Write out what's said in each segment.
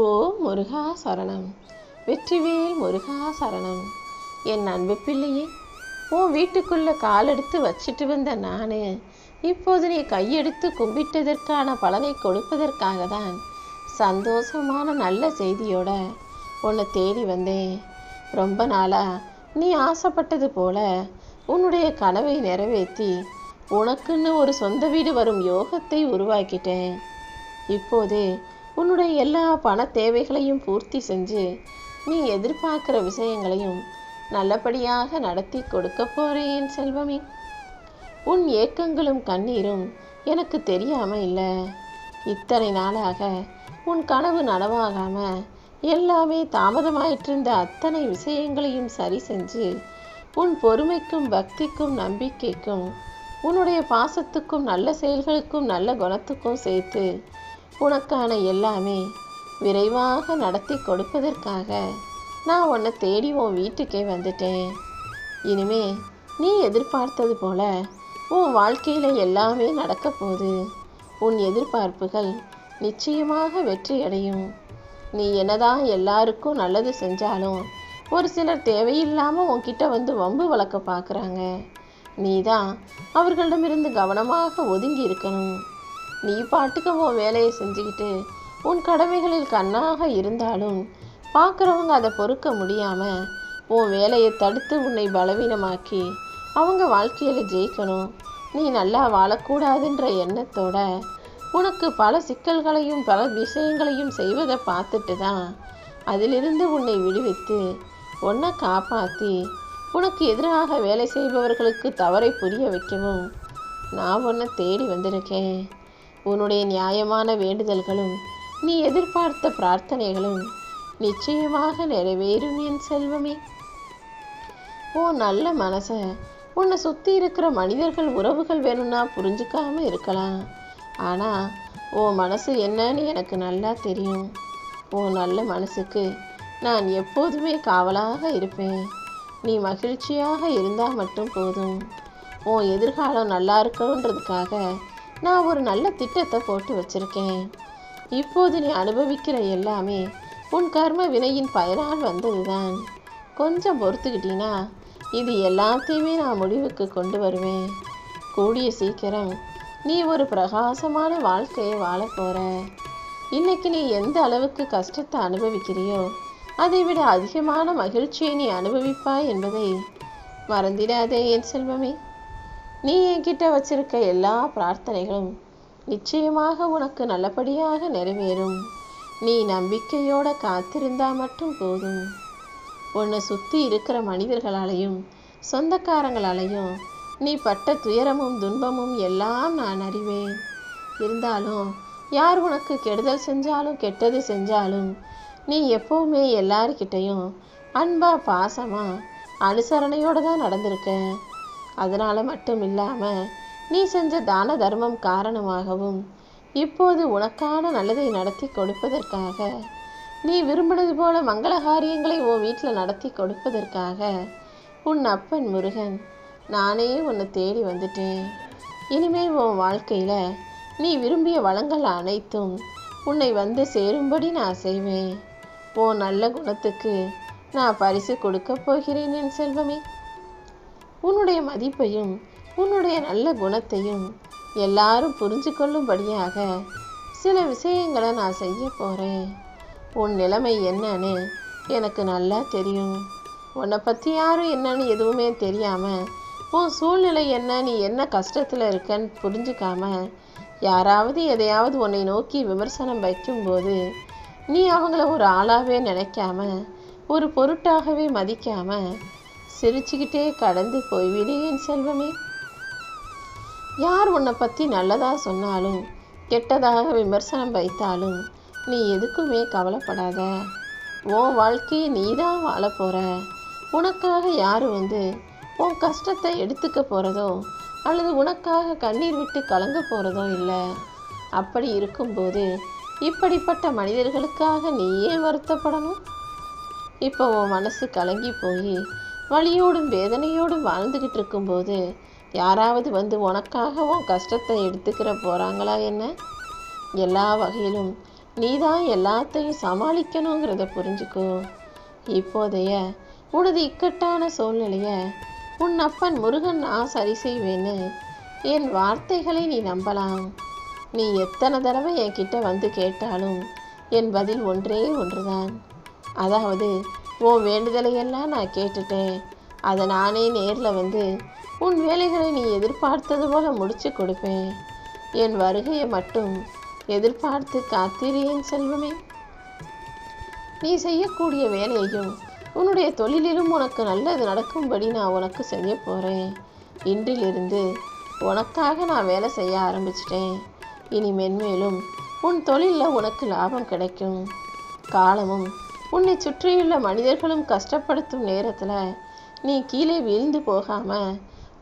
ஓ முருகா சரணம். வெற்றிவேல் முருகா சரணம். என் அன்பு பிள்ளையே உன் வீட்டுக்குள்ளே காலெடுத்து வச்சிட்டு வந்த நான் இப்போது நீ கையெடுத்து கும்பிட்டதற்கான பலனை கொடுப்பதற்காக தான் சந்தோஷமான நல்ல செய்தியோட உன்னை தேடி வந்தேன். ரொம்ப நாளாக நீ ஆசைப்பட்டது போல உன்னுடைய கனவை நிறைவேற்றி உனக்குன்னு ஒரு சொந்த வீடு வரும் யோகத்தை உருவாக்கிட்டேன். இப்போது உன்னுடைய எல்லா பண தேவைகளையும் பூர்த்தி செஞ்சு நீ எதிர்பார்க்குற விஷயங்களையும் நல்லபடியாக நடத்தி கொடுக்க போறேன் செல்வமே. உன் ஏக்கங்களும் கண்ணீரும் எனக்கு தெரியாம இல்லை. இத்தனை நாளாக உன் கனவு நனவாகாம எல்லாமே தாமதமாயிட்டிருந்த அத்தனை விஷயங்களையும் சரி செஞ்சு உன் பொறுமைக்கும் பக்திக்கும் நம்பிக்கைக்கும் உன்னுடைய பாசத்துக்கும் நல்ல செயல்களுக்கும் நல்ல குணத்துக்கும் சேர்த்து உனக்கான எல்லாமே விரைவாக நடத்தி கொடுப்பதற்காக நான் உன்னை தேடி உன் வீட்டுக்கே வந்துட்டேன். இனிமே நீ எதிர்பார்த்தது போல உன் வாழ்க்கையில் எல்லாமே நடக்க போகுது. உன் எதிர்பார்ப்புகள் நிச்சயமாக வெற்றி அடையும். நீ என்னதான் எல்லாருக்கும் நல்லது செஞ்சாலும் ஒரு சிலர் தேவையில்லாமல் உன்கிட்ட வந்து வம்பு வளர்க்க பார்க்குறாங்க நீ தான் அவர்களிடமிருந்து கவனமாக ஒதுங்கி இருக்கணும். நீ பாட்டுக்கு உன் வேலையை செஞ்சுக்கிட்டு உன் கடமைகளில் கண்ணாக இருந்தாலும் பார்க்குறவங்க அதை பொறுக்க முடியாமல் உன் வேலையை தடுத்து உன்னை பலவீனமாக்கி அவங்க வாழ்க்கையில் ஜெயிக்கணும். நீ நல்லா வாழக்கூடாதுன்ற எண்ணத்தோட உனக்கு பல சிக்கல்களையும் பல விஷயங்களையும் செய்வதை பார்த்துட்டு தான் அதிலிருந்து உன்னை விடுவித்து உன்னை காப்பாற்றி உனக்கு எதிராக வேலை செய்பவர்களுக்கு தவறை புரிய வைக்கவும் நான் உன்னை தேடி வந்திருக்கேன். உன்னுடைய நியாயமான வேண்டுதல்களும் நீ எதிர்பார்த்த பிரார்த்தனைகளும் நிச்சயமாக நிறைவேறும் என் செல்வமே. ஓ நல்ல மனசை உன்னை சுற்றி இருக்கிற மனிதர்கள் உறவுகள் வேணும்னா புரிஞ்சுக்காம இருக்கலாம். ஆனால் உன் மனசு என்னன்னு எனக்கு நல்லா தெரியும். உன் நல்ல மனசுக்கு நான் எப்போதுமே காவலாக இருப்பேன். நீ மகிழ்ச்சியாக இருந்தால் மட்டும் போதும். உன் எதிர்காலம் நல்லா இருக்கணுன்றதுக்காக நான் ஒரு நல்ல திட்டத்தை போட்டு வச்சிருக்கேன். இப்போது நீ அனுபவிக்கிற எல்லாமே உன் கர்ம வினையின் பயனால் வந்ததுதான். கொஞ்சம் பொறுத்துக்கிட்டீன்னா இது எல்லாத்தையுமே நான் முடிவுக்கு கொண்டு வருவேன். கூடிய சீக்கிரம் நீ ஒரு பிரகாசமான வாழ்க்கையை வாழப் போற. இன்னைக்கு நீ எந்த அளவுக்கு கஷ்டத்தை அனுபவிக்கிறியோ அதை விட அதிகமான மகிழ்ச்சியை நீ அனுபவிப்பாய் என்பதை மறந்திடாதே என் செல்வமே. நீ என்கிட்ட வச்சிருக்க எல்லா பிரார்த்தனைகளும் நிச்சயமாக உனக்கு நல்லபடியாக நிறைவேறும். நீ நம்பிக்கையோட காத்திருந்தா மட்டும் போதும். உன்னை சுற்றி இருக்கிற மனிதர்களாலையும் சொந்தக்காரங்களாலையும் நீ பட்ட துயரமும் துன்பமும் எல்லாம் நான் அறிவேன். இருந்தாலும் யார் உனக்கு கெடுதல் செஞ்சாலும் கெட்டது செஞ்சாலும் நீ எப்பவுமே எல்லார்கிட்டையும் அன்பா பாசமா அனுசரணையோட தான் நடந்திருக்க. அதனால மட்டும் இல்லாம நீ செஞ்ச தான தர்மம் காரணமாகவும் இப்போது உனக்கான நல்லதை நடத்தி கொடுப்பதற்காக நீ விரும்பினது போல மங்கள காரியங்களை உன் வீட்டில் நடத்தி கொடுப்பதற்காக உன் அப்பன் முருகன் நானே உன்னை தேடி வந்துட்டேன். இனிமேல் உன் வாழ்க்கையில் நீ விரும்பிய வளங்கள் அனைத்தும் உன்னை வந்து சேரும்படி நான் செய்வேன். உன் நல்ல குணத்துக்கு நான் பரிசு கொடுக்க போகிறேன் என் செல்வமே. உன்னுடைய மதிப்பையும் உன்னுடைய நல்ல குணத்தையும் எல்லாரும் புரிஞ்சு கொள்ளும்படியாக சில விஷயங்களை நான் செய்ய போகிறேன் உன் நிலைமை என்னன்னு எனக்கு நல்லா தெரியும். உன்னை பற்றி யாரும் என்னன்னு எதுவுமே தெரியாமல் உன் சூழ்நிலை என்ன நீ என்ன கஷ்டத்தில் இருக்கன்னு புரிஞ்சுக்காம யாராவது எதையாவது உன்னை நோக்கி விமர்சனம் வைக்கும்போது நீ அவங்கள ஒரு ஆளாகவே நினைக்காம ஒரு பொருட்டாகவே மதிக்காமல் சிரிச்சுக்கிட்டே கடந்து போய்விடு என் செல்வமே. யார் உன்னை பற்றி நல்லதாக சொன்னாலும் கெட்டதாக விமர்சனம் வைத்தாலும் நீ எதுக்குமே கவலைப்படாத. உன் வாழ்க்கையை நீ தான் வாழ போகிற உனக்காக யார் வந்து உன் கஷ்டத்தை எடுத்துக்க போகிறதோ அல்லது உனக்காக கண்ணீர் விட்டு கலங்க போகிறதோ இல்லை. அப்படி இருக்கும்போது இப்படிப்பட்ட மனிதர்களுக்காக நீ ஏன் வருத்தப்படணும். இப்போ உன் மனசு கலங்கி போய் வலியோடும் வேதனையோடும் வாழ்ந்துக்கிட்டு இருக்கும்போது யாராவது வந்து உனக்காக உன் கஷ்டத்தை எடுத்துக்கிற போகிறாங்களா என்ன? எல்லா வகையிலும் நீ தான் எல்லாத்தையும் சமாளிக்கணுங்கிறத புரிஞ்சுக்கோ. இப்போதைய உனது இக்கட்டான சூழ்நிலையை உன் அப்பன் முருகன் நான் சரி செய்வேன்னு என் வார்த்தைகளை நீ நம்பலாம். நீ எத்தனை தடவை என்கிட்ட வந்து கேட்டாலும் என் பதில் ஒன்றே ஒன்றுதான். அதாவது உன் வேண்டுதலையெல்லாம் நான் கேட்டுட்டேன். அதை நானே நேரில் வந்து உன் வேலைகளை நீ எதிர்பார்த்தது போல முடிச்சு கொடுப்பேன். என் வருகையை மட்டும் எதிர்பார்த்து காத்திரியேன் செல்வமே. நீ செய்யக்கூடிய வேலையையும் உன்னுடைய தொழிலிலும் உனக்கு நல்லது நடக்கும்படி நான் உனக்கு செய்ய போகிறேன் இன்றிலிருந்து உனக்காக நான் வேலை செய்ய ஆரம்பிச்சிட்டேன். இனி மென்மேலும் உன் தொழிலில் உனக்கு லாபம் கிடைக்கும். காலமும் உன்னை சுற்றியுள்ள மனிதர்களும் கஷ்டப்படுத்தும் நேரத்தில் நீ கீழே வீழ்ந்து போகாமல்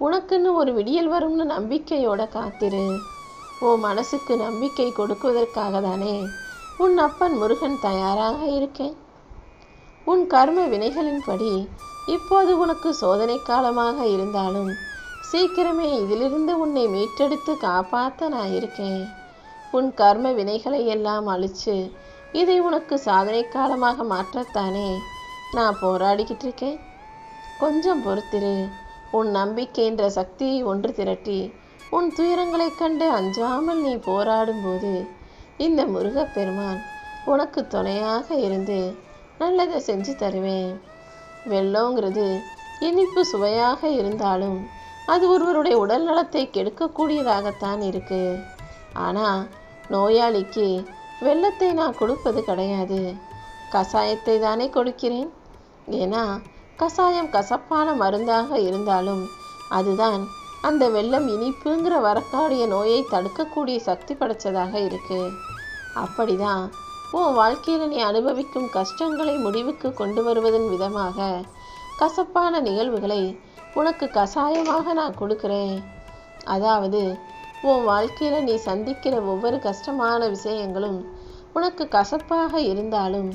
உனக்குன்னு ஒரு விடியல் வரும்னு நம்பிக்கையோட காத்திரு. உன் மனசுக்கு நம்பிக்கை கொடுக்குவதற்காக தானே உன் அப்பன் முருகன் தயாராக இருக்கேன். உன் கர்ம வினைகளின்படி இப்போது உனக்கு சோதனை காலமாக இருந்தாலும் சீக்கிரமே இதிலிருந்து உன்னை மீட்டெடுத்து காப்பாற்ற நான் இருக்கேன். உன் கர்ம வினைகளை எல்லாம் அழிச்சு இதை உனக்கு சாதனை காலமாக மாற்றத்தானே? நான் போராடிக்கிட்டு இருக்கேன். கொஞ்சம் பொறுத்திரு. உன் நம்பிக்கை என்ற சக்தியை ஒன்று திரட்டி உன் துயரங்களைக் கண்டு அஞ்சாமல் நீ போராடும்போது இந்த முருகப்பெருமான் உனக்கு துணையாக இருந்து நல்லதை செஞ்சு தருவேன். வெள்ளங்கிறது இனிப்பு சுவையாக இருந்தாலும் அது ஒருவருடைய உடல் நலத்தை கெடுக்கக்கூடியதாகத்தான் இருக்கு. ஆனால் நோயாளிக்கு வெள்ளத்தை நான் கொடுப்பது கிடையாது. கசாயத்தை தானே கொடுக்கிறேன். ஏன்னா கசாயம் கசப்பான மருந்தாக இருந்தாலும் அதுதான் அந்த வெள்ளம் இனிப்புங்கிற வரக்காடிய நோயை தடுக்கக்கூடிய சக்தி படைச்சதாக இருக்கு. அப்படிதான் உன் வாழ்க்கையில் நீ அனுபவிக்கும் கஷ்டங்களை முடிவுக்கு கொண்டு வருவதன் விதமாக கசப்பான நிகழ்வுகளை உனக்கு கசாயமாக நான் கொடுக்குறேன். அதாவது உன் வாழ்க்கையில் நீ சந்திக்கிற ஒவ்வொரு கஷ்டமான விஷயங்களும் உனக்கு கசப்பாக இருந்தாலும்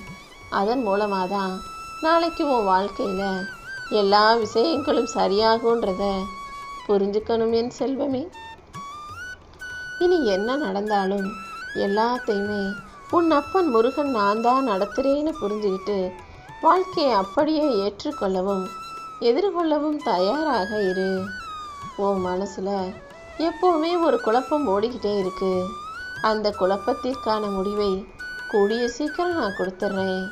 அதன் மூலமாக தான் நாளைக்கு உன் வாழ்க்கையில் எல்லா விஷயங்களும் சரியாகுன்றத புரிஞ்சுக்கணும் என் செல்வமே. இனி என்ன நடந்தாலும் எல்லாத்தையுமே உன் அப்பன் முருகன் நான் தான் நடத்துகிறேன்னு புரிஞ்சுக்கிட்டு வாழ்க்கையை அப்படியே ஏற்றுக்கொள்ளவும் எதிர்கொள்ளவும் தயாராக இரு. உன் மனசில் எப்போவுமே ஒரு குழப்பம் ஓடிக்கிட்டே இருக்கு. அந்த குழப்பத்திற்கான முடிவை கூடிய சீக்கிரம் நான் கொடுத்துட்றேன்.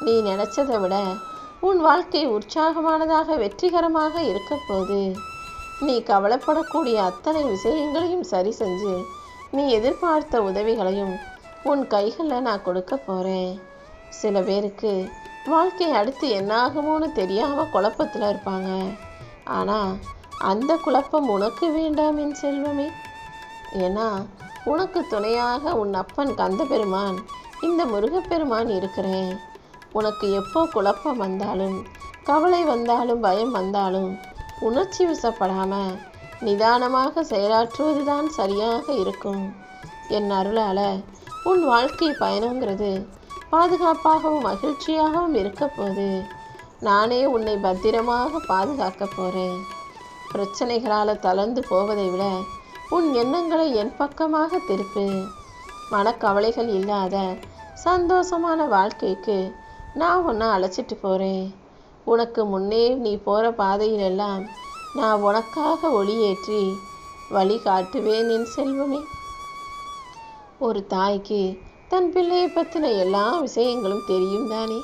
நீ நினச்சதை விட உன் வாழ்க்கை உற்சாகமானதாக வெற்றிகரமாக இருக்க போகுது. நீ கவலைப்படக்கூடிய அத்தனை விஷயங்களையும் சரி செஞ்சு நீ எதிர்பார்த்த உதவிகளையும் உன் கைகளில் நான் கொடுக்க போகிறேன் சில பேருக்கு வாழ்க்கை அடுத்து என்னாகுமோன்னு தெரியாமல் குழப்பத்தில் இருப்பாங்க. ஆனால் அந்த குழப்பம் உனக்கு வேண்டாம் என் செல்வமே. ஏன்னா உனக்கு துணையாக உன் அப்பன் கந்தபெருமான் இந்த முருகப்பெருமான் இருக்கிறேன். உனக்கு எப்போ குழப்பம் வந்தாலும் கவலை வந்தாலும் பயம் வந்தாலும் உணர்ச்சி வசப்படாமல் நிதானமாக செயலாற்றுவதுதான் சரியாக இருக்கும். என் அருளால் உன் வாழ்க்கை பயணங்கிறது பாதுகாப்பாகவும் மகிழ்ச்சியாகவும் இருக்க நானே உன்னை பத்திரமாக பாதுகாக்க போகிறேன் பிரச்சனைகளால் தளர்ந்து போவதை விட உன் எண்ணங்களை என் பக்கமாக திருப்பு. மனக்கவலைகள் இல்லாத சந்தோஷமான வாழ்க்கைக்கு நான் உன்னை அழைச்சிட்டு போகிறேன் உனக்கு முன்னே நீ போகிற பாதையிலெல்லாம் நான் உனக்காக ஒளியேற்றி வழி காட்டுவேன் என் செல்வமே. ஒரு தாய்க்கு தன் பிள்ளையை பற்றின எல்லா விஷயங்களும் தெரியும் தானே.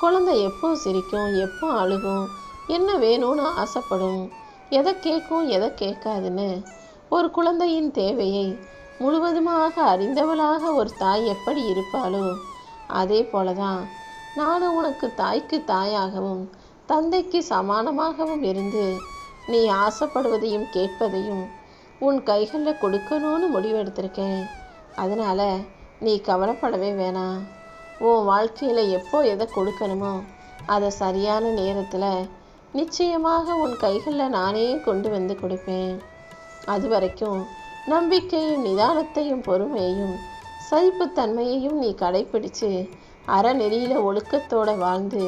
குழந்தை எப்போ சிரிக்கும் எப்போ அழுகும் என்ன வேணும்னு ஆசைப்படும். எதை கேட்கும் எதை கேட்காதுன்னு. ஒரு குழந்தையின் தேவையை முழுவதுமாக அறிந்தவளாக ஒரு தாய் எப்படி இருப்பாளோ அதே போல தான் நானும் உனக்கு தாய்க்கு தாயாகவும் தந்தைக்கு சமானமாகவும் இருந்து நீ ஆசைப்படுவதையும் கேட்பதையும் உன் கைகளில் கொடுக்கணும்னு முடிவெடுத்திருக்கேன். அதனால் நீ கவலைப்படவே வேணாம். உன் வாழ்க்கையில் எப்போ எதை கொடுக்கணுமோ அதை சரியான நேரத்தில் நிச்சயமாக உன் கைகளில் நானே கொண்டு வந்து கொடுப்பேன். அது வரைக்கும் நம்பிக்கையும் நிதானத்தையும் பொறுமையையும் சகிப்புத்தன்மையையும் நீ கடைப்பிடிச்சு அறநெறியில ஒழுக்கத்தோடு வாழ்ந்து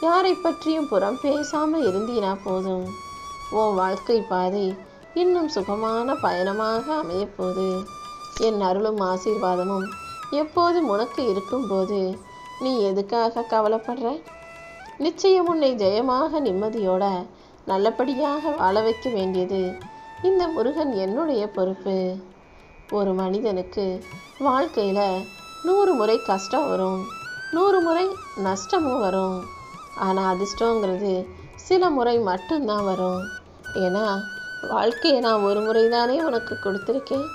யாரை பற்றியும் புறம் பேசாமல் இருந்தீனா போதும். உன் வாழ்க்கை பாதை இன்னும் சுகமான பயணமாக அமையப்போது என் அருளும் ஆசீர்வாதமும் எப்போதும் உனக்கு இருக்கும்போது நீ எதுக்காக கவலைப்படுற? நிச்சயம் உன்னை ஜெயமாக நிம்மதியோட நல்லபடியாக வாழ வைக்க வேண்டியது. இந்த முருகன் என்னுடைய பொறுப்பு. ஒரு மனிதனுக்கு வாழ்க்கையில் நூறு முறை கஷ்டம் வரும் நூறு முறை நஷ்டமும் வரும். ஆனால் அதிர்ஷ்டங்கிறது சில முறை மட்டும்தான் வரும். ஏன்னா வாழ்க்கையை நான் ஒரு முறை தானே உனக்கு கொடுத்துருக்கேன்.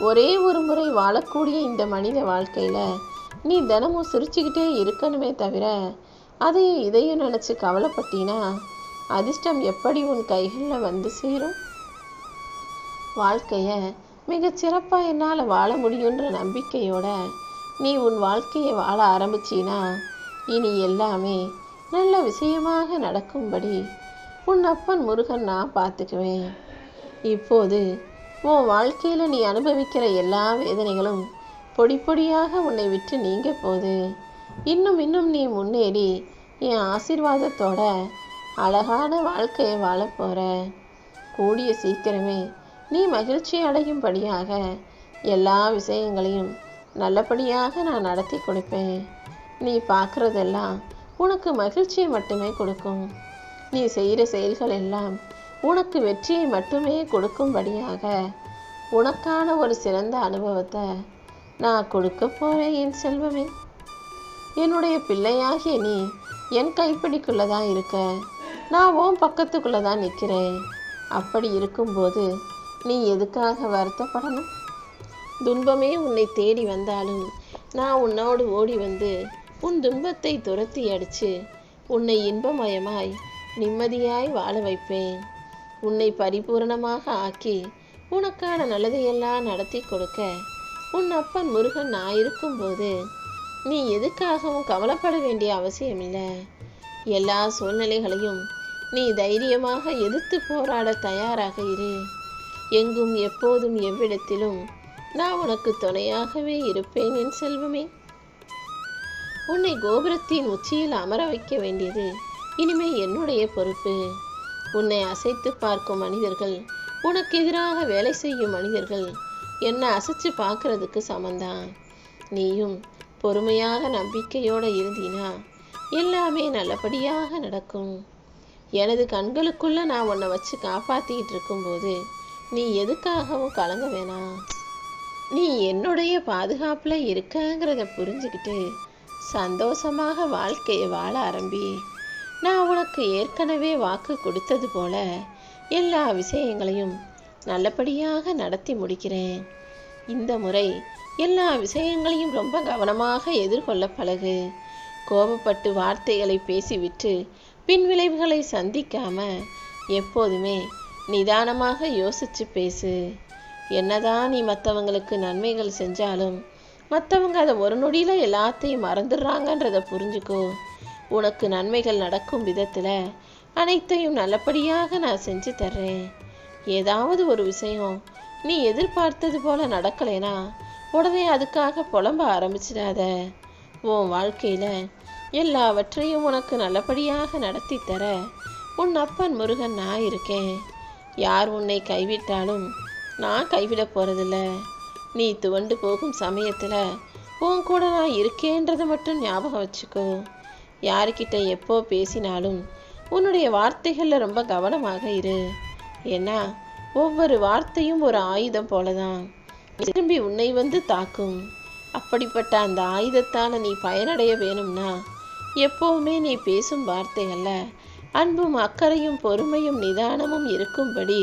ஒரே ஒரு முறை வாழக்கூடிய இந்த மனித வாழ்க்கையில் நீ தினமும் சிரிச்சுக்கிட்டே இருக்கணுமே தவிர அதையும் இதையும் நினச்சி கவலைப்பட்டினா? அதிர்ஷ்டம் எப்படி உன் கைகளில் வந்து சேரும்? வாழ்க்கையை மிகச் சிறப்பாக என்னால் வாழ முடியுன்ற நம்பிக்கையோட நீ உன் வாழ்க்கையை வாழ ஆரம்பிச்சினா? இனி எல்லாமே நல்ல விஷயமாக நடக்கும்படி உன் அப்பன் முருகன் நான் பார்த்துக்குவேன். இப்போது உன் வாழ்க்கையில் நீ அனுபவிக்கிற எல்லா வேதனைகளும் பொடி பொடியாக உன்னை விட்டு நீங்க போகுது. இன்னும் இன்னும் நீ முன்னேறி என் ஆசீர்வாதத்தோட அழகான வாழ்க்கையை வாழப் போற. கூடிய சீக்கிரமே நீ மகிழ்ச்சி அடையும்படியாக எல்லா விஷயங்களையும் நல்லபடியாக நான் நடத்தி கொடுப்பேன். நீ பார்க்குறதெல்லாம் உனக்கு மகிழ்ச்சியை மட்டுமே கொடுக்கும். நீ செய்கிற செயல்கள் எல்லாம் உனக்கு வெற்றியை மட்டுமே கொடுக்கும்படியாக உனக்கான ஒரு சிறந்த அனுபவத்தை நான் கொடுக்க போகிறேன் என் செல்வமே. என்னுடைய பிள்ளையாகிய நீ என் கைப்பிடிக்குள்ளே தான் இருக்க? நான் உன் பக்கத்துக்குள்ளே தான் நிற்கிறேன். அப்படி இருக்கும்போது நீ எதுக்காக வருத்தப்படணும்? துன்பமே உன்னை தேடி வந்தாலும் நான் உன்னோடு ஓடி வந்து உன் துன்பத்தை துரத்தி அடித்து உன்னை இன்பமயமாய் நிம்மதியாய் வாழ வைப்பேன். உன்னை பரிபூரணமாக ஆக்கி உனக்கான நல்லதையெல்லாம் நடத்தி கொடுக்க உன் அப்பன் முருகன் நான் இருக்கும்போது நீ எதுக்காகவும் கவலைப்பட வேண்டிய அவசியமில்லை. எல்லா சூழ்நிலைகளையும் நீ தைரியமாக எதிர்த்து போராட தயாராக இரு. எங்கும் எப்போதும் எவ்விடத்திலும் நான் உனக்கு துணையாகவே இருப்பேன் என் செல்வமே. உன்னை கோபுரத்தின் உச்சியில் அமர வைக்க வேண்டியது இனிமே என்னுடைய பொறுப்பு. உன்னை அசைத்து பார்க்கும் மனிதர்கள் உனக்கு எதிராக வேலை செய்யும் மனிதர்கள் என்னை அசைச்சு பார்க்கறதுக்கு சமந்தான். நீயும் பொறுமையாக நம்பிக்கையோடு இருந்தினா எல்லாமே நல்லபடியாக நடக்கும். எனது கண்களுக்குள்ள நான் உன்னை வச்சு காப்பாத்திக்கிட்டு இருக்கும்போது நீ எதுக்காகவும் கலங்க வேணாம் நீ என்னுடைய பாதுகாப்புல இருக்கங்கிறத புரிஞ்சுக்கிட்டு சந்தோஷமாக வாழ்க்கையை வாழ ஆரம்பி. நான் உனக்கு ஏற்கனவே வாக்கு கொடுத்தது போல எல்லா விஷயங்களையும் நல்லபடியாக நடத்தி முடிக்கிறேன். இந்த முறை எல்லா விஷயங்களையும் ரொம்ப கவனமாக எதிர்கொள்ள பழகு. கோபப்பட்டு வார்த்தைகளை பேசிவிட்டு பின் விளைவுகளை சந்திக்காம எப்போதுமே நிதானமாக யோசிச்சு பேசு. என்னதான் நீ மற்றவங்களுக்கு நன்மைகள் செஞ்சாலும் மற்றவங்க அதை ஒரு நொடியில் எல்லாத்தையும் மறந்துடுறாங்கன்றத புரிஞ்சுக்கோ. உனக்கு நன்மைகள் நடக்கும் விதத்தில் அனைத்தையும் நல்லபடியாக நான் செஞ்சு தர்றேன். ஏதாவது ஒரு விஷயம் நீ எதிர்பார்த்தது போல நடக்கலைனா உடனே அதுக்காக புலம்ப ஆரம்பிச்சிடாத. உன் வாழ்க்கையில் எல்லாவற்றையும் உனக்கு நல்லபடியாக நடத்தி தர உன் அப்பன் முருகன் நான் இருக்கேன். யார் உன்னை கைவிட்டாலும் நான் கைவிட போகிறதில்ல நீ துவண்டு போகும் சமயத்தில் உன் கூட நான் இருக்கேன்றதை மட்டும் ஞாபகம் வச்சுக்கோ. யாருக்கிட்ட எப்போ பேசினாலும் உன்னுடைய வார்த்தைகளில் ரொம்ப கவனமாக இரு. ஏன்னா ஒவ்வொரு வார்த்தையும் ஒரு ஆயுதம் போலதான். திரும்பி உன்னை வந்து தாக்கும். அப்படிப்பட்ட அந்த ஆயுதத்தால் நீ பயனடைய வேணும்னா எப்போவுமே நீ பேசும் வார்த்தைகள்ல அன்பும் அக்கறையும் பொறுமையும் நிதானமும் இருக்கும்படி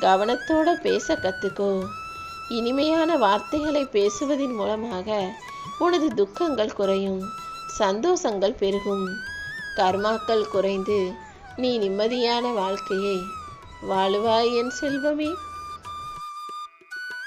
கவனத்தோட பேச கத்துக்கோ. இனிமையான வார்த்தைகளை பேசுவதன் மூலமாக உனது துக்கங்கள் குறையும் சந்தோஷங்கள் பெருகும். கர்மாக்கள் குறைந்து நீ நிம்மதியான வாழ்க்கையை வாழுவாய் என் செல்வமே.